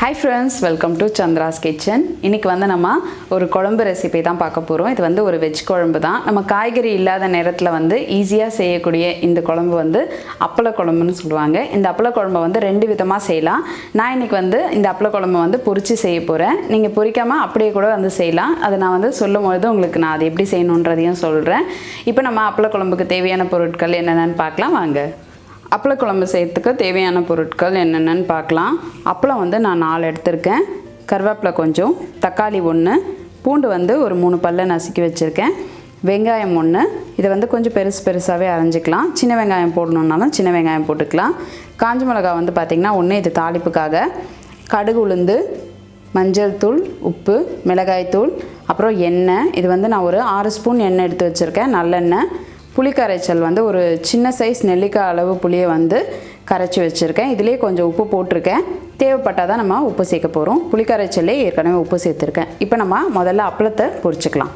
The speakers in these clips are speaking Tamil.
Hi friends welcome to Chandra's kitchen இன்றைக்கி வந்து நம்ம ஒரு குழம்பு ரெசிபி தான் பார்க்க போகிறோம் இது வந்து ஒரு வெஜ் குழம்பு தான். நம்ம காய்கறி இல்லாத நேரத்தில் வந்து ஈஸியாக செய்யக்கூடிய இந்த குழம்பு வந்து அப்பள குழம்புன்னு சொல்லுவாங்க. இந்த அப்பள குழம்பை வந்து ரெண்டு விதமாக செய்யலாம். நான் இன்றைக்கி வந்து இந்த அப்பள குழம்பு வந்து பொறிச்சு செய்ய போகிறேன் நீங்கள் பொறிக்காமல் அப்படியே கூட வந்து செய்யலாம். அதை நான் வந்து சொல்லும் பொழுது உங்களுக்கு நான் அதை எப்படி செய்யணுன்றதையும் சொல்கிறேன் இப்போ நம்ம அப்பள குழம்புக்கு தேவையான பொருட்கள் என்னென்னு பார்க்கலாம். வாங்க. அப்பளக்குழம்பு செய்யறதுக்கு தேவையான பொருட்கள் என்னென்னு பார்க்கலாம். அப்பளம் வந்து நான் நாலு எடுத்திருக்கேன். கருவேப்பிலை கொஞ்சம் தக்காளி ஒன்று பூண்டு வந்து ஒரு மூணு பல்ல நசுக்கி வச்சுருக்கேன். வெங்காயம் ஒன்று இதை வந்து கொஞ்சம் பெருசு பெருசாகவே அரைஞ்சிக்கலாம். சின்ன வெங்காயம் போடணுன்னாலும் சின்ன வெங்காயம் போட்டுக்கலாம். காஞ்ச மிளகாய் வந்து பார்த்திங்கன்னா ஒன்று இது தாளிப்புக்காக. கடுகு உளுந்து மஞ்சள் தூள் உப்பு மிளகாய் தூள் அப்புறம் எண்ணெய். இது வந்து நான் ஒரு ஆறு ஸ்பூன் எண்ணெய் எடுத்து வச்சுருக்கேன். நல்லெண்ணெய். புளி கரைச்சல் வந்து ஒரு சின்ன சைஸ் நெல்லிக்காய் அளவு புளியை வந்து கரைச்சி வச்சுருக்கேன். இதுலேயே கொஞ்சம் உப்பு போட்டிருக்கேன். தேவைப்பட்டால் தான் நம்ம உப்பு சேர்க்க போகிறோம் புளி கரைச்சல்லே ஏற்கனவே உப்பு சேர்த்துருக்கேன். இப்போ நம்ம முதல்ல அப்பளத்தை பொரிச்சுக்கலாம்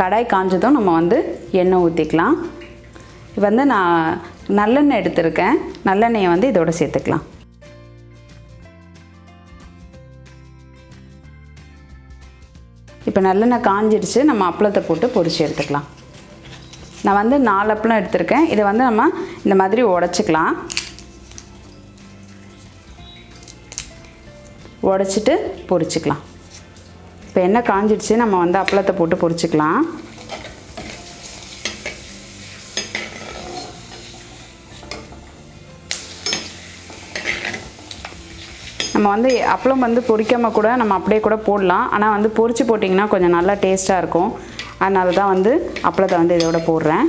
கடாய் காஞ்சதும் நம்ம வந்து எண்ணெய் ஊற்றிக்கலாம் வந்து நான் நல்லெண்ணெய் எடுத்திருக்கேன். நல்லெண்ணெயை வந்து இதோட சேர்த்துக்கலாம். இப்போ நல்லெண்ணெய் காஞ்சிடுச்சு. நம்ம அப்பளத்தை போட்டு பொரிச்சு எடுத்துக்கலாம். நான் வந்து நாலு அப்பளம் எடுத்திருக்கேன். இதை வந்து நம்ம இந்த மாதிரி உடச்சிக்கலாம். உடச்சிட்டு பொரிச்சிக்கலாம். இப்போ எண்ணெய் காஞ்சிடுச்சு? நம்ம வந்து அப்பளத்தை போட்டு பொரிச்சிக்கலாம். நம்ம வந்து அப்பளம் வந்து பொரிக்காமல் கூட நம்ம அப்படியே கூட போடலாம். ஆனால் வந்து பொரித்து போட்டிங்கன்னா கொஞ்சம் நல்லா டேஸ்ட்டாக இருக்கும். அதனால தான் வந்து அப்பளத்தை வந்து இதோட போடுறேன்.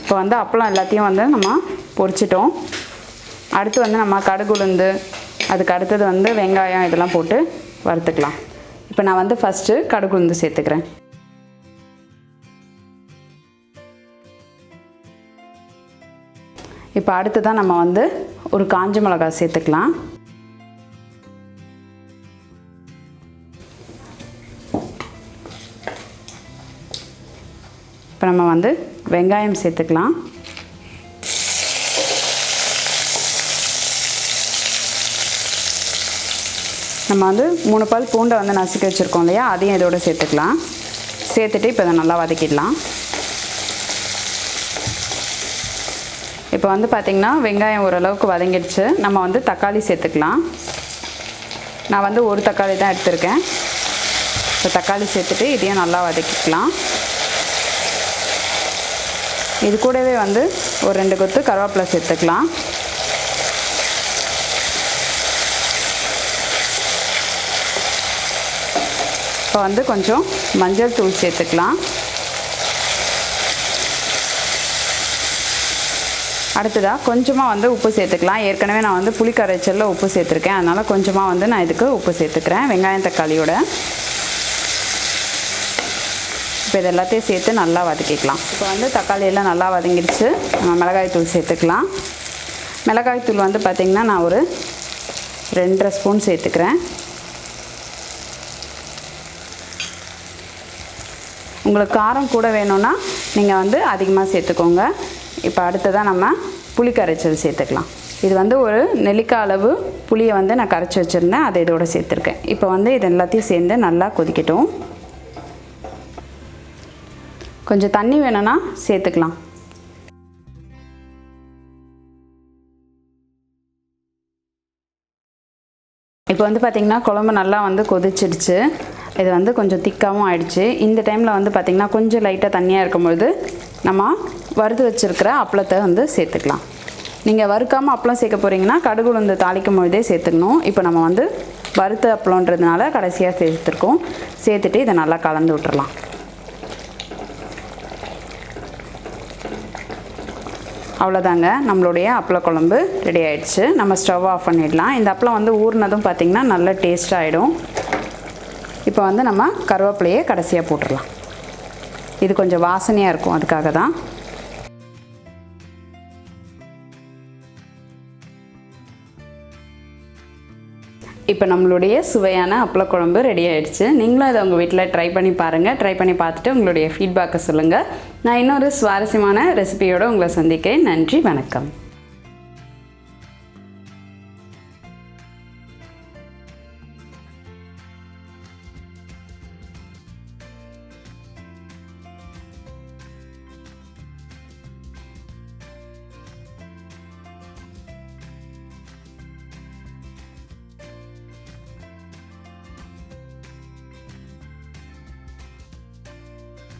இப்போ வந்து அப்பளம் எல்லாத்தையும் வந்து நம்ம பொரிச்சிட்டோம். அடுத்து வந்து நம்ம கடுகு உளுந்து அதுக்கு அடுத்தது வந்து வெங்காயம் இதெல்லாம் போட்டு வறுத்துக்கலாம். இப்போ நான் வந்து ஃபஸ்ட்டு கடுகு உளுந்து சேர்த்துக்கிறேன். இப்போ அடுத்து தான் நம்ம வந்து ஒரு காஞ்ச மிளகாய் சேர்த்துக்கலாம். இப்போ நம்ம வந்து வெங்காயம் சேர்த்துக்கலாம். நம்ம வந்து மூணு பால் பூண்டை வந்து நசுக்க வச்சுருக்கோம் இல்லையா? அதையும் இதோட சேர்த்துக்கலாம். சேர்த்துட்டு இப்போ இதை நல்லா வதக்கிடலாம். இப்போ வந்து பார்த்திங்கன்னா வெங்காயம் ஓரளவுக்கு வதங்கிடுச்சு. நம்ம வந்து தக்காளி சேர்த்துக்கலாம். நான் வந்து ஒரு தக்காளி தான் எடுத்திருக்கேன். இப்போ தக்காளி சேர்த்துட்டு இதையும் நல்லா வதக்கிக்கலாம். இது கூடவே வந்து ஒரு ரெண்டு கொத்து கருவேப்பிலை சேர்த்துக்கலாம். இப்போ வந்து கொஞ்சம் மஞ்சள் தூள் சேர்த்துக்கலாம். அடுத்ததாக கொஞ்சமாக வந்து உப்பு சேர்த்துக்கலாம். ஏற்கனவே நான் வந்து புளி கரைச்சலில் உப்பு சேர்த்துருக்கேன். அதனால் கொஞ்சமாக வந்து நான் இதுக்கு உப்பு சேர்த்துக்கிறேன். வெங்காயம் தக்காளியோட. இப்போ இது எல்லாத்தையும் சேர்த்து நல்லா வதக்கிக்கலாம். இப்போ வந்து தக்காளியெல்லாம் நல்லா வதங்கிடுச்சு. நம்ம மிளகாய் தூள் சேர்த்துக்கலாம். மிளகாய் தூள் வந்து பார்த்திங்கன்னா நான் ஒரு ரெண்டரை ஸ்பூன் சேர்த்துக்கிறேன். உங்களுக்கு காரம் கூட வேணும்னா நீங்கள் வந்து அதிகமாக சேர்த்துக்கோங்க. இப்போ அடுத்ததாக நம்ம புளி கரைச்சல் சேர்த்துக்கலாம். இது வந்து ஒரு நெல்லிக்காய் அளவு புளியை வந்து நான் கரைச்சி வச்சுருந்தேன். அதை இதோட சேர்த்துருக்கேன். இப்போ வந்து இது எல்லாத்தையும் சேர்ந்து நல்லா கொதிக்கட்டும். கொஞ்சம் தண்ணி வேணும்னா சேர்த்துக்கலாம். இப்போ வந்து பார்த்திங்கன்னா குழம்பு நல்லா வந்து கொதிச்சிடுச்சு. இது வந்து கொஞ்சம் திக்காகவும் ஆயிடுச்சு. இந்த டைமில் வந்து பார்த்திங்கன்னா கொஞ்சம் லைட்டாக தண்ணியாக இருக்கும்பொழுது நம்ம வறுத்து வச்சுருக்கிற அப்பளத்தை வந்து சேர்த்துக்கலாம். நீங்கள் வறுக்காமல் அப்பளம் சேர்க்க போகிறீங்கன்னா கடுகு உளுந்து தாளிக்கும் பொழுதே சேர்த்துக்கணும். இப்போ நம்ம வந்து வறுத்த அப்பளன்றதுனால கடைசியாக சேர்த்துருக்கோம். சேர்த்துட்டு இதை நல்லா கலந்து விட்டுறலாம். அவ்வளோதாங்க. நம்மளுடைய அப்பள குழம்பு ரெடி ஆயிடுச்சு. நம்ம ஸ்டவ் ஆஃப் பண்ணிடலாம். இந்த அப்பளம் வந்து ஊறினதும் பார்த்திங்கன்னா நல்ல டேஸ்ட் ஆகிடும் இப்போ வந்து நம்ம கருவேப்பிலையை கடைசியாக போட்டுடலாம். இது கொஞ்சம் வாசனையாக இருக்கும் அதுக்காக தான். இப்போ நம்மளுடைய சுவையான அப்பளக்குழம்பு ரெடி ஆயிடுச்சு. நீங்களும் அதை உங்கள் வீட்டில் ட்ரை பண்ணி பாருங்கள் ட்ரை பண்ணி பார்த்துட்டு உங்களுடைய ஃபீட்பேக்கை சொல்லுங்கள் நான் இன்னொரு சுவாரஸ்யமான ரெசிபியோடு உங்களை சந்திக்கிறேன். நன்றி வணக்கம்.